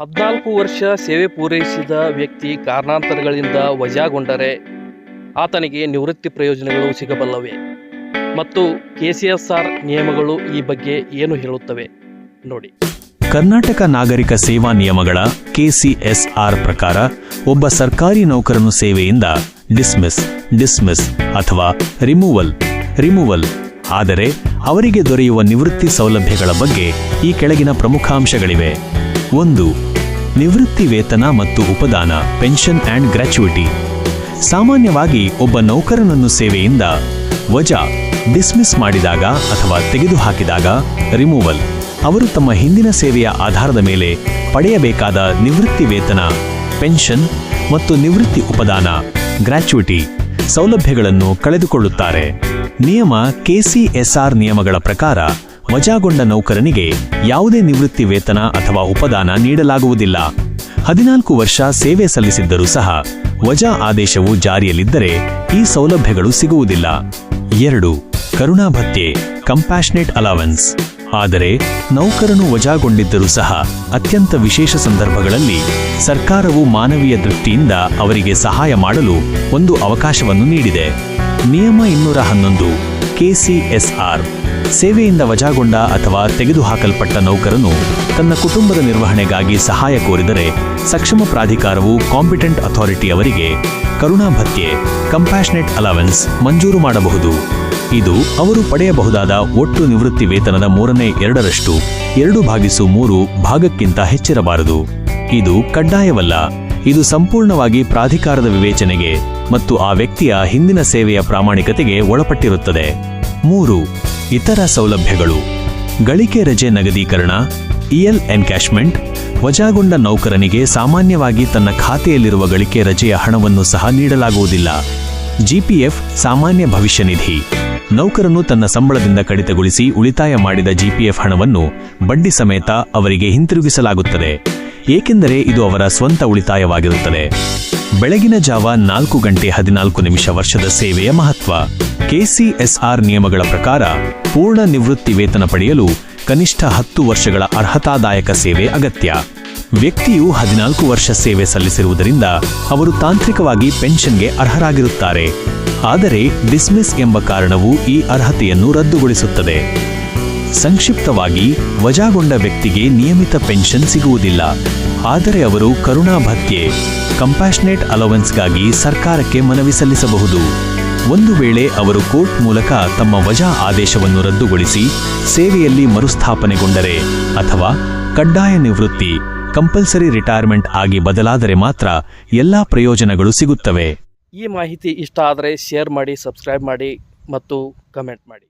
ಹದಿನಾಲ್ಕು ವರ್ಷ ಸೇವೆ ಪೂರೈಸಿದ ವ್ಯಕ್ತಿ ಕಾರಣಾಂತರಗಳಿಂದ ವಜಾಗೊಂಡರೆ ಆತನಿಗೆ ನಿವೃತ್ತಿ ಪ್ರಯೋಜನಗಳು ಸಿಗಬಲ್ಲವೆ. ಮತ್ತು ಕೆಸಿಎಸ್ಆರ್ ನಿಯಮಗಳು ಈ ಬಗ್ಗೆ ಏನು ಹೇಳುತ್ತವೆ? ನೋಡಿ. ಕರ್ನಾಟಕ ನಾಗರಿಕ ಸೇವಾ ನಿಯಮಗಳ ಕೆಸಿಎಸ್ಆರ್ ಪ್ರಕಾರ ಒಬ್ಬ ಸರ್ಕಾರಿ ನೌಕರನು ಸೇವೆಯಿಂದ ಡಿಸ್ಮಿಸ್ ಡಿಸ್ಮಿಸ್ ಅಥವಾ ರಿಮೂವಲ್ ರಿಮೂವಲ್. ಆದರೆ ಅವರಿಗೆ ದೊರೆಯುವ ನಿವೃತ್ತಿ ಸೌಲಭ್ಯಗಳ ಬಗ್ಗೆ ಈ ಕೆಳಗಿನ ಪ್ರಮುಖ ಅಂಶಗಳಿವೆ ಒಂದು ನಿವೃತ್ತಿ ವೇತನ ಮತ್ತು ಉಪದಾನ ಪೆನ್ಷನ್ ಆ್ಯಂಡ್ ಗ್ರ್ಯಾಚುಯಿಟಿ ಸಾಮಾನ್ಯವಾಗಿ ಒಬ್ಬ ನೌಕರನನ್ನು ಸೇವೆಯಿಂದ ವಜಾ ಡಿಸ್ಮಿಸ್ ಮಾಡಿದಾಗ ಅಥವಾ ತೆಗೆದುಹಾಕಿದಾಗ ರಿಮೂವಲ್ ಅವರು ತಮ್ಮ ಹಿಂದಿನ ಸೇವೆಯ ಆಧಾರದ ಮೇಲೆ ಪಡೆಯಬೇಕಾದ ನಿವೃತ್ತಿ ವೇತನ ಪೆನ್ಷನ್ ಮತ್ತು ನಿವೃತ್ತಿ ಉಪದಾನ ಗ್ರ್ಯಾಚುಯಿಟಿ ಸೌಲಭ್ಯಗಳನ್ನು ಕಳೆದುಕೊಳ್ಳುತ್ತಾರೆ. ನಿಯಮ ಕೆಸಿಎಸ್ಆರ್ ನಿಯಮಗಳ ಪ್ರಕಾರ ವಜಾಗೊಂಡ ನೌಕರನಿಗೆ ಯಾವುದೇ ನಿವೃತ್ತಿ ವೇತನ ಅಥವಾ ಉಪದಾನ ನೀಡಲಾಗುವುದಿಲ್ಲ. ಹದಿನಾಲ್ಕು ವರ್ಷ ಸೇವೆ ಸಲ್ಲಿಸಿದ್ದರೂ ಸಹ ವಜಾ ಆದೇಶವು ಜಾರಿಯಲ್ಲಿದ್ದರೆ ಈ ಸೌಲಭ್ಯಗಳು ಸಿಗುವುದಿಲ್ಲ. ಎರಡು ಕರುಣಾಭತ್ಯೆ ಕಂಪ್ಯಾಷನೇಟ್ ಅಲಾವೆನ್ಸ್ ಆದರೆ ನೌಕರನು ವಜಾಗೊಂಡಿದ್ದರೂ ಸಹ ಅತ್ಯಂತ ವಿಶೇಷ ಸಂದರ್ಭಗಳಲ್ಲಿ ಸರ್ಕಾರವು ಮಾನವೀಯ ದೃಷ್ಟಿಯಿಂದ ಅವರಿಗೆ ಸಹಾಯ ಮಾಡಲು ಒಂದು ಅವಕಾಶವನ್ನು ನೀಡಿದೆ. ನಿಯಮ ಇನ್ನೂರ ಹನ್ನೊಂದು, ಕೆಸಿಎಸ್ಆರ್. ಸೇವೆಯಿಂದ ವಜಾಗೊಂಡ ಅಥವಾ ತೆಗೆದುಹಾಕಲ್ಪಟ್ಟ ನೌಕರನು ತನ್ನ ಕುಟುಂಬದ ನಿರ್ವಹಣೆಗಾಗಿ ಸಹಾಯ ಕೋರಿದರೆ ಸಕ್ಷಮ ಪ್ರಾಧಿಕಾರವು ಕಾಂಪಿಟೆಂಟ್ ಅಥಾರಿಟಿ ಅವರಿಗೆ ಕರುಣಾ ಭತ್ಯೆ, ಕಂಪ್ಯಾಷನೇಟ್ ಅಲವೆನ್ಸ್ ಮಂಜೂರು ಮಾಡಬಹುದು. ಇದು ಅವರು ಪಡೆಯಬಹುದಾದ ಒಟ್ಟು ನಿವೃತ್ತಿ ವೇತನದ ಮೂರನೇ ಎರಡರಷ್ಟು ಎರಡು ಭಾಗಿಸು ಮೂರು ಭಾಗಕ್ಕಿಂತ ಹೆಚ್ಚಿರಬಾರದು. ಇದು ಕಡ್ಡಾಯವಲ್ಲ. ಇದು ಸಂಪೂರ್ಣವಾಗಿ ಪ್ರಾಧಿಕಾರದ ವಿವೇಚನೆಗೆ ಮತ್ತು ಆ ವ್ಯಕ್ತಿಯ ಹಿಂದಿನ ಸೇವೆಯ ಪ್ರಾಮಾಣಿಕತೆಗೆ ಒಳಪಟ್ಟಿರುತ್ತದೆ. ಮೂರು ಇತರ ಸೌಲಭ್ಯಗಳು. ಗಳಿಕೆ ರಜೆ ನಗದೀಕರಣ ಇಎಲ್ ಎನ್ಕ್ಯಾಶ್ಮೆಂಟ್, ವಜಾಗೊಂಡ ನೌಕರನಿಗೆ ಸಾಮಾನ್ಯವಾಗಿ ತನ್ನ ಖಾತೆಯಲ್ಲಿರುವ ಗಳಿಕೆ ರಜೆಯ ಹಣವನ್ನು ಸಹ ನೀಡಲಾಗುವುದಿಲ್ಲ. ಜಿಪಿಎಫ್ ಸಾಮಾನ್ಯ ಭವಿಷ್ಯ ನಿಧಿ. ನೌಕರನು ತನ್ನ ಸಂಬಳದಿಂದ ಕಡಿತಗೊಳಿಸಿ ಉಳಿತಾಯ ಮಾಡಿದ ಜಿಪಿಎಫ್ ಹಣವನ್ನು ಬಡ್ಡಿ ಸಮೇತ ಅವರಿಗೆ ಹಿಂತಿರುಗಿಸಲಾಗುತ್ತದೆ. ಏಕೆಂದರೆ ಇದು ಅವರ ಸ್ವಂತ ಉಳಿತಾಯವಾಗಿರುತ್ತದೆ. ಬೆಳಗಿನ ಜಾವ ನಾಲ್ಕು ಗಂಟೆ ಹದಿನಾಲ್ಕು ನಿಮಿಷ ವರ್ಷದ ಸೇವೆಯ ಮಹತ್ವ. ಕೆಸಿಎಸ್ಆರ್ ನಿಯಮಗಳ ಪ್ರಕಾರ ಪೂರ್ಣ ನಿವೃತ್ತಿ ವೇತನ ಪಡೆಯಲು ಕನಿಷ್ಠ ಹತ್ತು ವರ್ಷಗಳ ಅರ್ಹತಾದಾಯಕ ಸೇವೆ ಅಗತ್ಯ. ವ್ಯಕ್ತಿಯು ಹದಿನಾಲ್ಕು ವರ್ಷ ಸೇವೆ ಸಲ್ಲಿಸಿರುವುದರಿಂದ ಅವರು ತಾಂತ್ರಿಕವಾಗಿ ಪೆನ್ಷನ್ಗೆ ಅರ್ಹರಾಗಿರುತ್ತಾರೆ. ಆದರೆ ಡಿಸ್ಮಿಸ್ ಎಂಬ ಕಾರಣವು ಈ ಅರ್ಹತೆಯನ್ನು ರದ್ದುಗೊಳಿಸುತ್ತದೆ. ಸಂಕ್ಷಿಪ್ತವಾಗಿ, ವಜಾಗೊಂಡ ವ್ಯಕ್ತಿಗೆ ನಿಯಮಿತ ಪೆನ್ಷನ್ ಸಿಗುವುದಿಲ್ಲ. ಆದರೆ ಅವರು ಕರುಣಾ ಭತ್ಯೆ, ಕಂಪ್ಯಾಷನೇಟ್ ಅಲವೆನ್ಸ್ಗಾಗಿ ಸರ್ಕಾರಕ್ಕೆ ಮನವಿ ಸಲ್ಲಿಸಬಹುದು. ಒಂದು ವೇಳೆ ಅವರು ಕೋರ್ಟ್ ಮೂಲಕ ತಮ್ಮ ವಜಾ ಆದೇಶವನ್ನು ರದ್ದುಗೊಳಿಸಿ ಸೇವೆಯಲ್ಲಿ ಮರುಸ್ಥಾಪನೆಗೊಂಡರೆ ಅಥವಾ ಕಡ್ಡಾಯ ನಿವೃತ್ತಿ, ಕಂಪಲ್ಸರಿ ರಿಟೈರ್ಮೆಂಟ್ ಆಗಿ ಬದಲಾದರೆ ಮಾತ್ರ ಎಲ್ಲಾ ಪ್ರಯೋಜನಗಳು ಸಿಗುತ್ತವೆ. ಈ ಮಾಹಿತಿ ಇಷ್ಟ ಆದರೆ ಶೇರ್ ಮಾಡಿ, ಸಬ್ಸ್ಕ್ರೈಬ್ ಮಾಡಿ ಮತ್ತು ಕಮೆಂಟ್ ಮಾಡಿ.